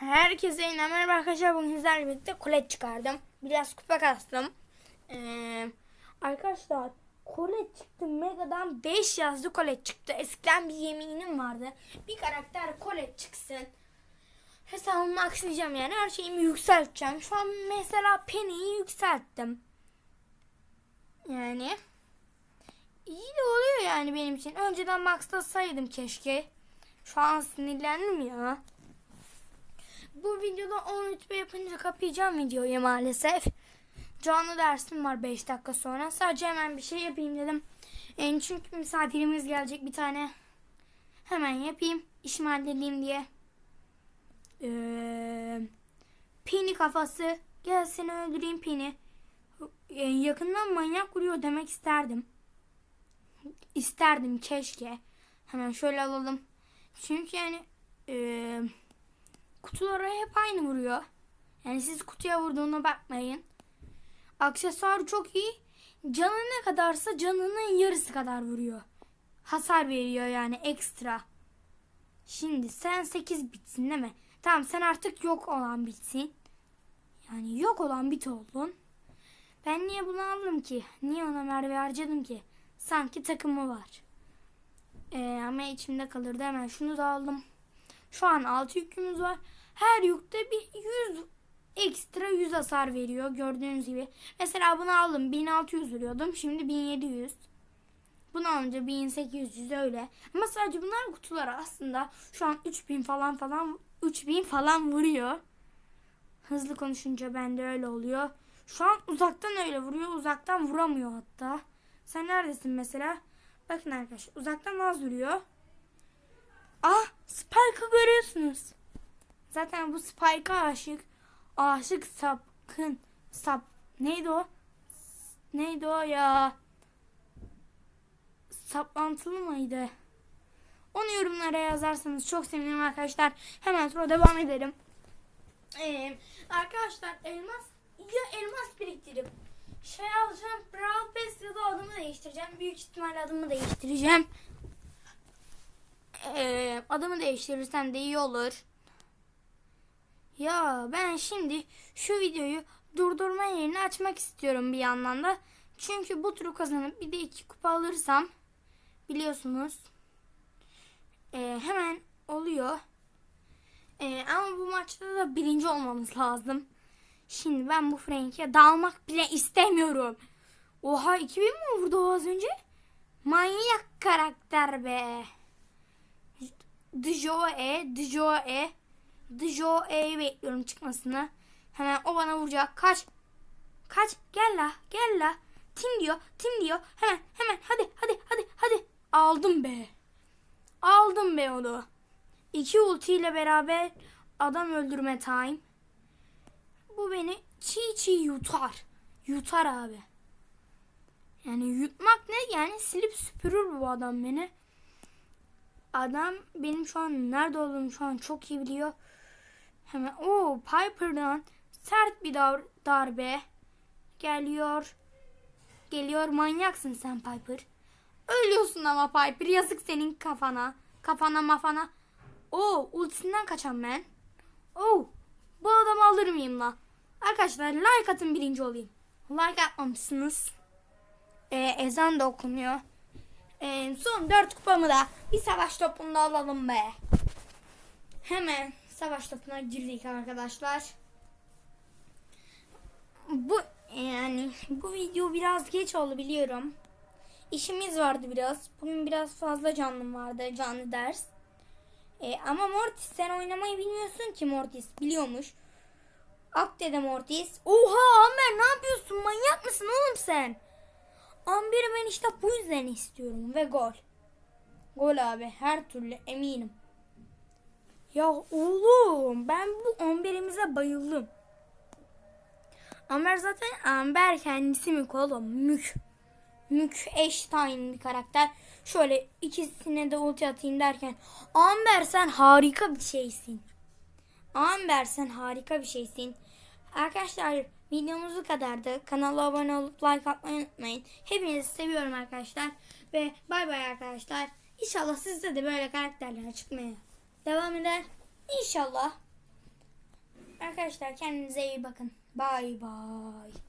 Herkese yine merhaba arkadaşlar. Bugün sizlerle birlikte kolet çıkardım. Biraz kupa kastım. Ee, arkadaşlar kolet çıktı. Mega'dan 5 yazdı kolet çıktı. Eskiden bir yeminim vardı. Bir karakter kolet çıksın. Hesabımı aksayacağım yani. Her şeyimi yükselteceğim. Şu an mesela Penny'yi yükselttim. Yani iyi de oluyor yani benim için. Önceden Max'ta saydım keşke. Şu an sinirlendim ya. Bu videoda 10 rütbe yapınca kapayacağım videoyu maalesef. Canlı dersim var 5 dakika sonra. Sadece hemen bir şey yapayım dedim. Yani çünkü misafirimiz gelecek bir tane. Hemen yapayım. İşimi halledeyim diye. Ee, pini kafası. Gel seni öldüreyim pini. Ee, yakından manyak vuruyor demek isterdim. İsterdim keşke. Hemen şöyle alalım. Çünkü yani eee kutulara hep aynı vuruyor. Yani siz kutuya vurduğuna bakmayın. Aksesuar çok iyi. Canı ne kadarsa canının yarısı kadar vuruyor. Hasar veriyor yani ekstra. Şimdi sen 8 bitsin değil mi? Tamam sen artık yok olan bitsin. Yani yok olan bit oldun. Ben niye bunu aldım ki? Niye ona merve harcadım ki? Sanki takımı var. Ee, ama içimde kalırdı hemen şunu da aldım. Şu an 6 yükümüz var. Her yükte bir 100 ekstra 100 hasar veriyor gördüğünüz gibi. Mesela bunu aldım 1600 vuruyordum. Şimdi 1700. Bunu alınca 1800 öyle. Ama sadece bunlar kutular aslında. Şu an 3000 falan falan 3000 falan vuruyor. Hızlı konuşunca bende öyle oluyor. Şu an uzaktan öyle vuruyor. Uzaktan vuramıyor hatta. Sen neredesin mesela? Bakın arkadaşlar uzaktan az vuruyor. Ah Spike'ı görüyorsunuz. Zaten bu Spike'a aşık. Aşık sapkın. Sap. Neydi o? Neydi o ya? Saplantılı mıydı? Onu yorumlara yazarsanız çok sevinirim arkadaşlar. Hemen sonra devam edelim. Ee, arkadaşlar elmas ya elmas biriktirip şey alacağım. Brawl Pass ya da adımı değiştireceğim. Büyük ihtimalle adımı değiştireceğim. Ee, adımı değiştirirsem de iyi olur. Ya ben şimdi şu videoyu durdurma yerini açmak istiyorum bir yandan da. Çünkü bu turu kazanıp bir de iki kupa alırsam biliyorsunuz ee, hemen oluyor. Ee, ama bu maçta da birinci olmamız lazım. Şimdi ben bu Frank'e dalmak bile istemiyorum. Oha 2000 mi vurdu az önce? Manyak karakter be. Djoe, Djoe, Djoe'yi bekliyorum çıkmasını. Hemen o bana vuracak. Kaç. Kaç. Gel la. Gel la. Tim diyor. Tim diyor. Hemen hemen hadi hadi hadi hadi. Aldım be. Aldım be onu. İki ulti ile beraber adam öldürme time. Bu beni çiğ çiğ yutar. Yutar abi. Yani yutmak ne? Yani silip süpürür bu adam beni. Adam benim şu an nerede olduğumu şu an çok iyi biliyor. Hemen o Piper'dan sert bir dar darbe geliyor. Geliyor manyaksın sen Piper. Ölüyorsun ama Piper yazık senin kafana. Kafana mafana. O ultisinden kaçan ben. Oh bu adamı alır mıyım la? Arkadaşlar like atın birinci olayım. Like atmamışsınız. Ee, ezan da okunuyor. Ee, son dört kupamı da bir savaş topunda alalım be. Hemen savaş topuna girdik arkadaşlar. Bu yani bu video biraz geç oldu biliyorum. İşimiz vardı biraz. Bugün biraz fazla canlım vardı canlı ders. Ee, ama Mortis sen oynamayı bilmiyorsun ki Mortis biliyormuş. Ak dedi Mortis. Oha Amber ne yapıyorsun manyak mısın oğlum sen? Amber'i ben işte bu yüzden istiyorum ve gol. Gol abi her türlü eminim. Ya oğlum ben bu Amber'imize bayıldım. Amber zaten Amber kendisi mük oğlum mük. Mük Einstein bir karakter. Şöyle ikisine de ulti atayım derken Amber sen harika bir şeysin. Amber sen harika bir şeysin. Arkadaşlar videomuz bu kadardı. Kanala abone olup like atmayı unutmayın. Hepinizi seviyorum arkadaşlar. Ve bay bay arkadaşlar. İnşallah sizde de böyle karakterler çıkmaya devam eder. İnşallah. arkadaşlar kendinize iyi bakın. Bay bay.